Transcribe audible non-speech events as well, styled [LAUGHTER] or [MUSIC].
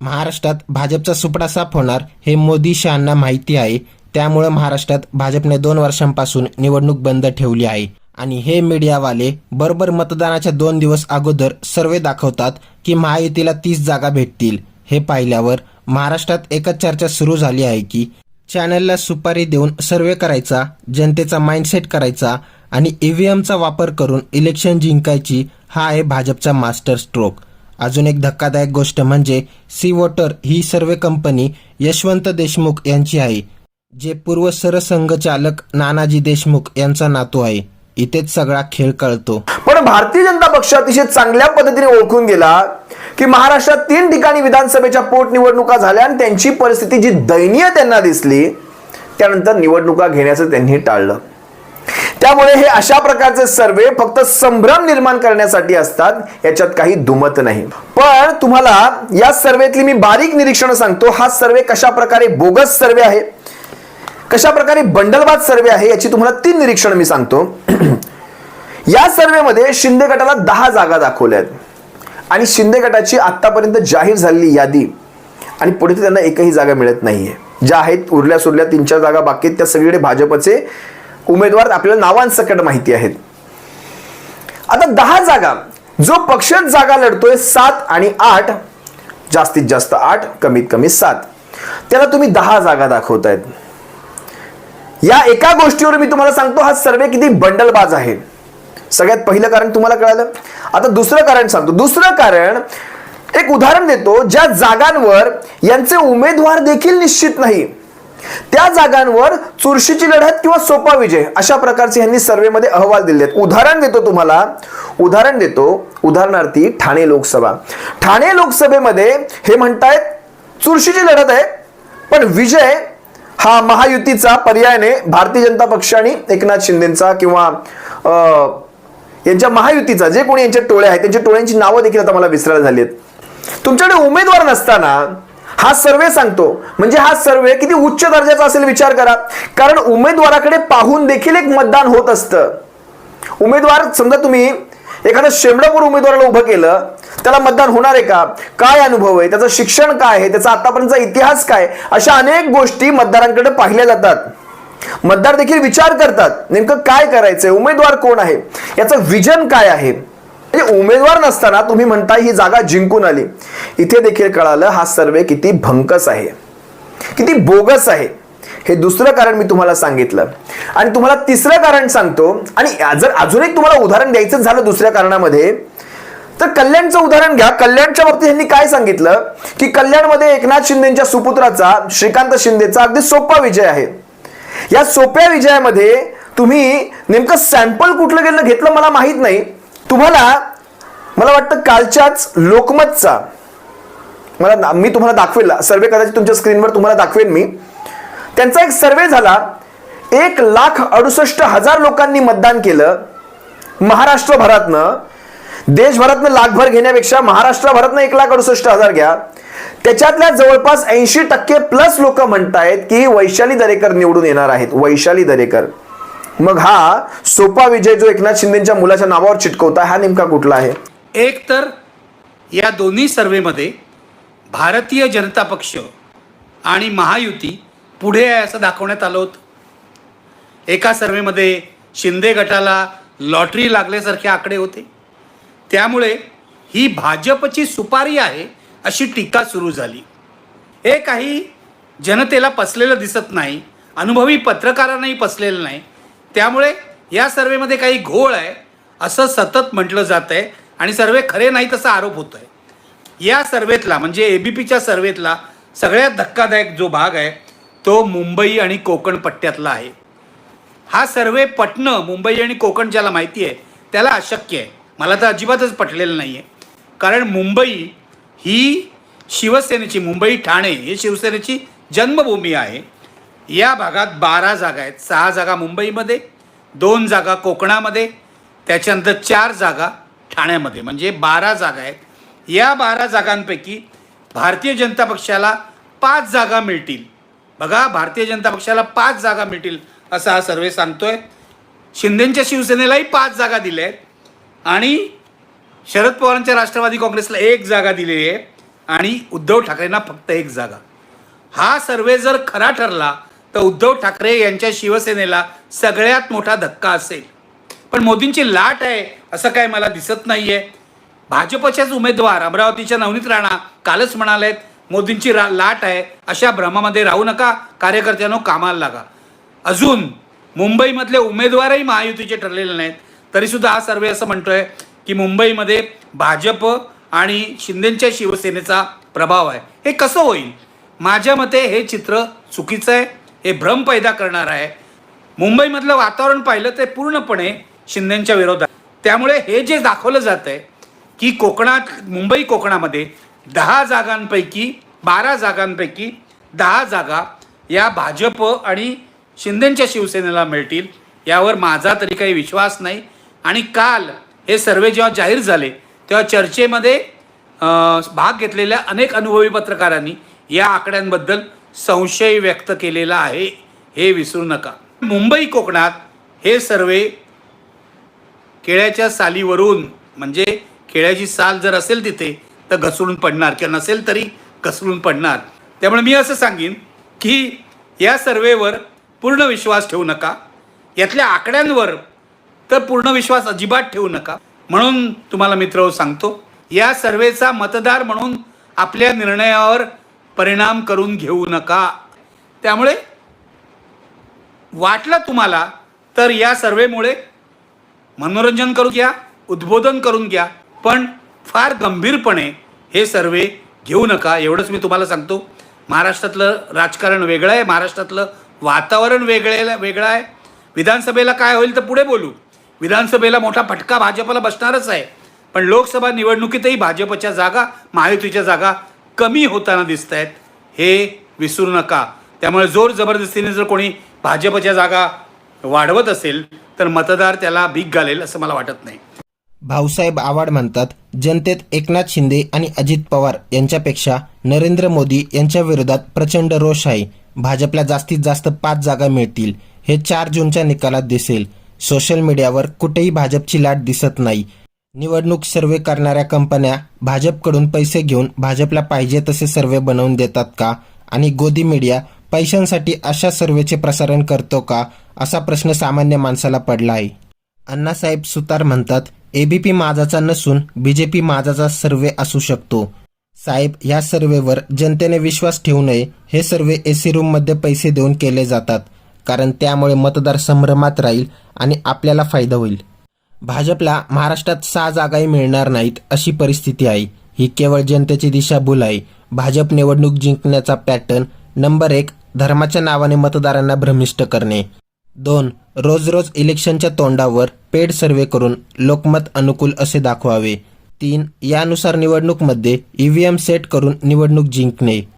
महाराष्ट्रात भाजपचा सुपडा साफ होणार हे मोदी शहांना माहिती आहे. त्यामुळं महाराष्ट्रात भाजपने दोन वर्षांपासून निवडणूक बंद ठेवली आहे. आणि हे मीडियावाले बरोबर मतदानाच्या दोन दिवस अगोदर सर्वे दाखवतात की महायुतीला तीस जागा भेटतील. हे पाहिल्यावर महाराष्ट्रात एकच चर्चा सुरू झाली आहे की चॅनलला सुपारी देऊन सर्वे करायचा जनतेचा माइंडसेट करायचा आणि ईव्हीएमचा वापर करून इलेक्शन जिंकायची हा आहे भाजपचा मास्टर स्ट्रोक. अजून एक धक्कादायक गोष्ट म्हणजे सी वॉटर ही सर्व कंपनी यशवंत देशमुख यांची आहे जे पूर्व सरसंघचालक नानाजी देशमुख यांचा नातू आहे. इथेच सगळा खेळ कळतो. पण भारतीय जनता पक्ष अतिशय चांगल्या पद्धतीने ओळखून गेला की महाराष्ट्रात तीन ठिकाणी विधानसभेच्या पोटनिवडणुका झाल्या आणि त्यांची परिस्थिती जी दयनीय त्यांना दिसली त्यानंतर निवडणुका घेण्याचं त्यांनी टाळलं. त्यामुळे हे अशा प्रकारचे सर्वे फक्त संभ्रम निर्माण करण्यासाठी असतात याच्यात काही दुमत नाही. पण तुम्हाला या सर्वेतली मी बारीक निरीक्षण सांगतो हा सर्वे कशा प्रकारे बोगस सर्वे आहे कशा प्रकारे बंडलबाद सर्वे आहे याची तुम्हाला तीन निरीक्षण मी सांगतो. [CLEARS THROAT] या सर्वेमध्ये शिंदे गटाला दहा जागा दाखवल्या आहेत आणि शिंदे गटाची आतापर्यंत जाहीर झालेली यादी आणि पुढे त्यांना एकही जागा मिळत नाहीये. ज्या आहेत उरल्या सुरल्या तीन चार जागा बाकी आहेत त्या सगळीकडे भाजपचे उमेदवार आपल्याला नावांसकट माहिती आहेत. आता दहा जागा जो पक्ष जागा लढतोय सात आणि आठ जास्तीत जास्त आठ कमीत कमी सात. त्याला तुम्ही दहा जागा दाखवतायत. या एका गोष्टीवर मी तुम्हाला सांगतो हा सर्वे किती बंडलबाज आहे. सगळ्यात पहिलं कारण तुम्हाला कळालं? आता दुसरं कारण सांगतो. दुसरं कारण एक उदाहरण देतो ज्या जागांवर यांचे उमेदवार देखील निश्चित नाही त्या जागांवर चुरशीची लढत किंवा सोपा विजय अशा प्रकारचे यांनी सर्वेमध्ये अहवाल दिले आहेत उदाहरण देतो तुम्हाला. उदाहरण देतो. उदाहरणार्थी ठाणे लोकसभा. ठाणे लोकसभेमध्ये हे म्हणतायत चुरशीची लढत आहे पण विजय हा महायुतीचा पर्यायाने भारतीय जनता पक्ष आणि एकनाथ शिंदेचा किंवा अं, यांच्या महायुतीचा जे कोणी यांच्या टोळ्या आहेत त्यांच्या टोळ्यांची नावं देखील आता मला विसरायला झाली आहेत. तुमच्याकडे उमेदवार नसताना हा सर्वे सांगतो. म्हणजे हा सर्वे किती उच्च दर्जाचा असेल विचार करा. कारण उमेदवाराकडे पाहून देखील एक मतदान होत असतं. उमेदवार समजा तुम्ही एखादं शेमडापूर उमेदवाराला उभं केलं त्याला मतदान होणार आहे का? काय अनुभव आहे? त्याचं शिक्षण काय आहे? त्याचा आतापर्यंतचा इतिहास काय? अशा अनेक गोष्टी मतदारांकडे पाहिल्या जातात. मतदार देखील विचार करतात नेमकं काय करायचंय? उमेदवार कोण आहे? याचं विजन काय आहे? म्हणजे उमेदवार नसताना तुम्ही म्हणता ही जागा जिंकून आली. इथे देखील कळालं हा सर्वे किती भंकस आहे. किती बोगस आहे. हे दुसरं कारण मी तुम्हाला सांगितलं. आणि तुम्हाला तिसरं कारण सांगतो. आणि जर अजून एक तुम्हाला उदाहरण द्यायचं झालं दुसऱ्या कारणामध्ये तर कल्याणचं उदाहरण घ्या. कल्याणच्या बाबतीत यांनी काय सांगितलं? की कल्याणमध्ये एकनाथ शिंदेच्या सुपुत्राचा श्रीकांत शिंदेचा अगदी सोपा विजय आहे. या सोप्या विजयामध्ये तुम्ही नेमकं सॅम्पल कुठलं गेलं घेतलं मला माहीत नाही. तुम्हाला मला वाटतं कालच्याच लोकमतचा मला मी तुम्हाला दाखवेल सर्वे कदाचित तुमच्या स्क्रीनवर तुम्हाला दाखवेन मी. त्यांचा एक सर्वे झाला एक लाख अडुसष्ट हजार लोकांनी मतदान केलं महाराष्ट्रभरातनं देशभरातनं लाखभर घेण्यापेक्षा महाराष्ट्रभरातनं एक लाख अडुसष्ट हजार घ्या. त्याच्यातल्या जवळपास ऐंशी टक्के प्लस लोक म्हणतायत की वैशाली दरेकर निवडून येणार आहेत. वैशाली दरेकर. मग हा सोपा विजय जो एकनाथ शिंदेच्या मुलाच्या नावावर चिटकवता हा नेमका कुठला आहे? एक तर या दोन्ही सर्वेमध्ये भारतीय जनता पक्ष आणि महायुती पुढे आहे असं दाखवण्यात आलं होतं. एका सर्वेमध्ये शिंदे गटाला लॉटरी लागल्यासारखे आकडे होते. त्यामुळे ही भाजपची सुपारी आहे अशी टीका सुरू झाली. हे काही जनतेला पसलेलं दिसत नाही अनुभवी पत्रकारांनाही पसलेलं नाही त्यामुळे या सर्वेमध्ये काही घोळ आहे असं सतत म्हटलं जात आहे आणि सर्वे खरे नाही असा आरोप होतो आहे या सर्वेतला म्हणजे ए बी पीच्या सर्वेतला सगळ्यात धक्कादायक जो भाग आहे तो मुंबई आणि कोकण पट्ट्यातला आहे. हा सर्वे पटणं मुंबई आणि कोकण ज्याला माहिती आहे त्याला अशक्य आहे. मला तर अजिबातच पटलेलं नाही आहे कारण मुंबई ही शिवसेनेची मुंबई ठाणे ही शिवसेनेची जन्मभूमी आहे. या भागात बारा जागा आहेत. सहा जागा मुंबईमध्ये दोन जागा कोकणामध्ये त्याच्यानंतर चार जागा ठाण्यामध्ये. म्हणजे बारा जागा आहेत. या बारा जागांपैकी भारतीय जनता पक्षाला पाच जागा मिळतील. बघा भारतीय जनता पक्षाला पाच जागा मिळतील असा हा सर्वे सांगतोय. शिंदेच्या शिवसेनेलाही पाच जागा दिल्या आहेत. आणि शरद पवारांच्या राष्ट्रवादी काँग्रेसला एक जागा दिलेली आहे. आणि उद्धव ठाकरेंना फक्त एक जागा. हा सर्वे जर खरा ठरला तर उद्धव ठाकरे यांच्या शिवसेनेला सगळ्यात मोठा धक्का असेल. पण मोदींची लाट आहे असं काय मला दिसत नाहीये. भाजपच्याच उमेदवार अमरावतीच्या नवनीत राणा कालच म्हणालेत मोदींची रा लाट आहे अशा भ्रमामध्ये राहू नका कार्यकर्त्यांनो कामाला लागा. अजून मुंबईमधले उमेदवारही महायुतीचे ठरलेले नाहीत. तरीसुद्धा हा सर्वे असं म्हणतोय की मुंबईमध्ये भाजप आणि शिंदेच्या शिवसेनेचा प्रभाव आहे. हे कसं होईल? माझ्या मते हे चित्र चुकीचं आहे. हे भ्रम पैदा करणार आहे. मुंबईमधलं वातावरण पाहिलं ते पूर्णपणे शिंदेच्या विरोधात. त्यामुळे हे जे दाखवलं जात आहे की कोकणात मुंबई कोकणामध्ये दहा जागांपैकी बारा जागांपैकी दहा जागा या भाजप आणि शिंदेंच्या शिवसेनेला मिळतील. यावर माझा तरी काही विश्वास नाही. आणि काल हे सर्वे जेव्हा जाहीर झाले तेव्हा चर्चेमध्ये भाग घेतलेल्या अनेक अनुभवी पत्रकारांनी या आकड्यांबद्दल संशय व्यक्त केलेला आहे हे विसरू नका. मुंबई कोकणात हे सर्वे केळ्याच्या सालीवरून म्हणजे केळ्याची साल जर असेल तिथे तर घसरून पडणार किंवा नसेल तरी घसरून पडणार. त्यामुळे मी असं सांगेन की या सर्वेवर पूर्ण विश्वास ठेवू नका. यातल्या आकड्यांवर तर पूर्ण विश्वास अजिबात ठेवू नका. म्हणून तुम्हाला मित्र सांगतो या सर्वेचा मतदार म्हणून आपल्या निर्णयावर परिणाम करून घेऊ नका. त्यामुळे वाटलं तुम्हाला तर या सर्वेमुळे मनोरंजन करून घ्या उद्बोधन करून घ्या पण फार गंभीरपणे हे सर्वे घेऊ नका एवढंच मी तुम्हाला सांगतो. महाराष्ट्रातलं राजकारण वेगळं आहे महाराष्ट्रातलं वातावरण वेगळे वेगळं आहे. विधानसभेला काय होईल तर पुढे बोलू. विधानसभेला मोठा फटका भाजपला बसणारच आहे. पण लोकसभा निवडणुकीतही भाजपच्या जागा महायुतीच्या जागा कमी होताना दिसत आहेत हे विसरू नका. त्यामुळे जोर जबरदस्तीने जर कोणी भाजपच्या जागा वाढवत असेल तर मतदार त्याला भीक घालेल असं मला वाटत नाही. भाऊसाहेब आव्हाड म्हणतात जनतेत एकनाथ शिंदे आणि अजित पवार यांच्यापेक्षा नरेंद्र मोदी यांच्या विरोधात प्रचंड रोष आहे. भाजपला जास्तीत जास्त पाच जागा मिळतील हे चार जूनच्या निकालात दिसेल. सोशल मीडियावर कुठेही भाजपची लाट दिसत नाही. निवडणूक सर्वे करणाऱ्या कंपन्या भाजपकडून पैसे घेऊन भाजपला पाहिजे तसे सर्वे बनवून देतात का? आणि गोदी मीडिया पैशांसाठी अशा सर्वेचे प्रसारण करतो का? असा प्रश्न सामान्य माणसाला पडला आहे. अण्णासाहेब सुतार म्हणतात एबीपी माझाचा नसून बीजेपी माझाचा सर्वे असू शकतो. साहेब या सर्वेवर जनतेने विश्वास ठेवू नये हे सर्वे एसी रूममध्ये पैसे देऊन केले जातात. कारण त्यामुळे मतदार संभ्रमात राहील आणि आपल्याला फायदा होईल. भाजपला महाराष्ट्रात सहा जागाही मिळणार नाहीत अशी परिस्थिती आहे. ही केवळ जनतेची दिशाभूल आहे भाजप निवडणूक जिंकण्याचा पॅटर्न नंबर एक धर्माच्या नावाने मतदारांना भ्रमिष्ट करणे. दोन रोज रोज इलेक्शनच्या तोंडावर पेड सर्वे करून लोकमत अनुकूल असे दाखवावे. तीन यानुसार निवडणूकमध्ये ई व्ही एम सेट करून निवडणूक जिंकणे.